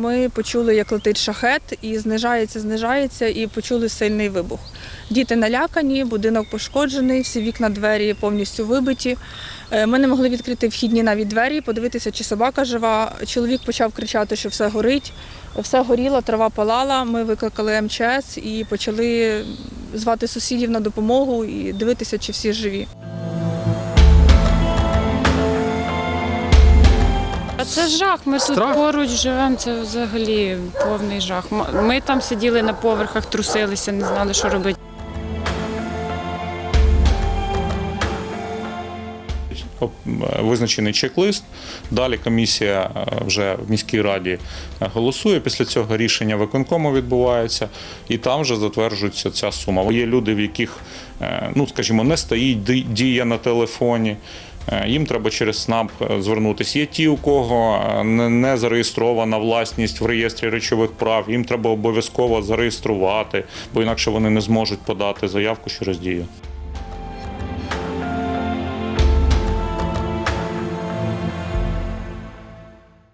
Ми почули, як летить шахет, і знижається, знижається, і почули сильний вибух. Діти налякані, будинок пошкоджений, всі вікна, двері повністю вибиті. Е, Ми не могли відкрити вхідні навіть двері, подивитися, чи собака жива. Чоловік почав кричати, що все горить. Все горіло, трава палала. Ми викликали МЧС і почали звати сусідів на допомогу і дивитися, чи всі живі. А це жах. Ми тут поруч живемо. Це взагалі повний жах. Ми там сиділи на поверхах, трусилися, не знали, що робити. Визначений чек-лист. Далі комісія е, вже в міській раді е, голосує. Після цього рішення виконкому відбувається, і там вже затверджується ця сума. Є люди, в яких, е, ну скажімо, не стоїть дія на телефоні. Е, Їм треба через СНАП е, звернутися. Є ті, у кого е, не- не зареєстрована власність в реєстрі речових прав. Їм треба обов'язково зареєструвати, бо інакше вони не зможуть подати заявку через дію.